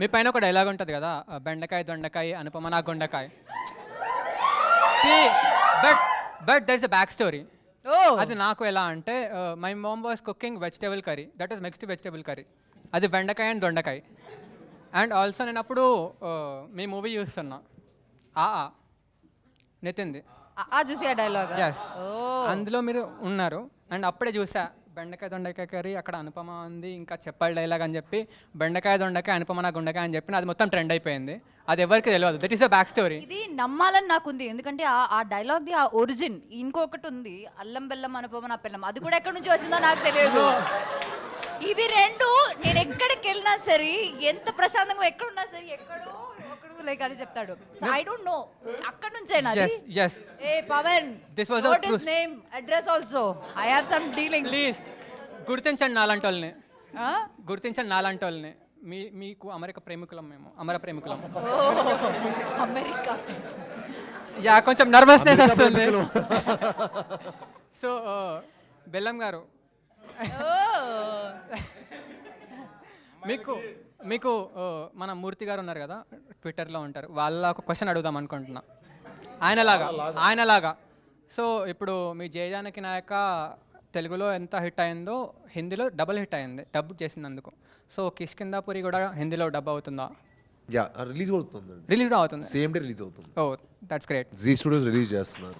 మీ పైన ఒక డైలాగ్ ఉంటుంది కదా బెండకాయ దొండకాయ అనుపమ నా గుండకాయ. But but there is a back story అది నాకు ఎలా అంటే my mom was cooking vegetable curry that is mixed vegetable curry అది బెండకాయ అండ్ దొండకాయ. అండ్ ఆల్సో నేను అప్పుడు మీ మూవీ చూస్తున్నా. ఆ ఆ. చూసి ఆ డైలాగ్ అందులో మీరు ఉన్నారు. అండ్ అప్పుడే చూసా. బెండకాయ దొండకాయ కర్రీ అక్కడ అనుపమ ఉంది ఇంకా చెప్పాలి డైలాగ్ అని చెప్పి బెండకాయ దొండకాయ అనుపమ నా గుండకాయ అని చెప్పి అది మొత్తం ట్రెండ్ అయిపోయింది. అది ఎవరికి తెలియదు that is a back story ఇది నమ్మాలని నాకుంది. ఎందుకంటే ఆ ఆ డైలాగ్ ది ఆ ఒరిజిన్ ఇంకొకటి ఉంది. అల్లం బెల్లం అనుపమ నా పిల్లం అది కూడా ఎక్కడి నుంచి వచ్చిందో నాకు తెలియదు. ఇవి ఎక్కడికి వెళ్ళినా సరే ఎంత ప్రశాంతంగా ఎక్కడున్నా సరే ఎక్కడో ఒకడు లైక్ అది చెప్తాడు. ఐ డోంట్ నో అక్కడ నుంచేనా అది? Yes yes A Pavan This was a what is true- name address also I have some dealings please గుర్తించండి నాలాంటి వాళ్ళని గుర్తించండి నాలాంటి వాళ్ళని మీ మీకు అమెరికా ప్రేమికులం మేము. అమర ప్రేమికులం. అమెరికా. యా కొంచెం నర్వస్నెస్ వస్తుంది. సో బెల్లం గారు. మీకు మీకు మన మూర్తి గారు ఉన్నారు కదా ట్విట్టర్లో ఉంటారు. వాళ్ళ ఒక క్వశ్చన్ అడుగుదాం అనుకుంటున్నా. ఆయనలాగా ఆయనలాగా. సో ఇప్పుడు మీ జయజానకి నాయక తెలుగులో ఎంత హిట్ అయిందో హిందీలో డబుల్ హిట్ అయింది డబ్ చేసినందుకు. సో కిష్కిందాపురి కూడా హిందీలో డబ్ అవుతుందా? యా రిలీజ్ అవుతుందండి. రిలీజ్ కూడా అవుతుంది. సేమ్ డే రిలీజ్ అవుతుంది. ఓ that's great Zee studios release చేస్తున్నారు.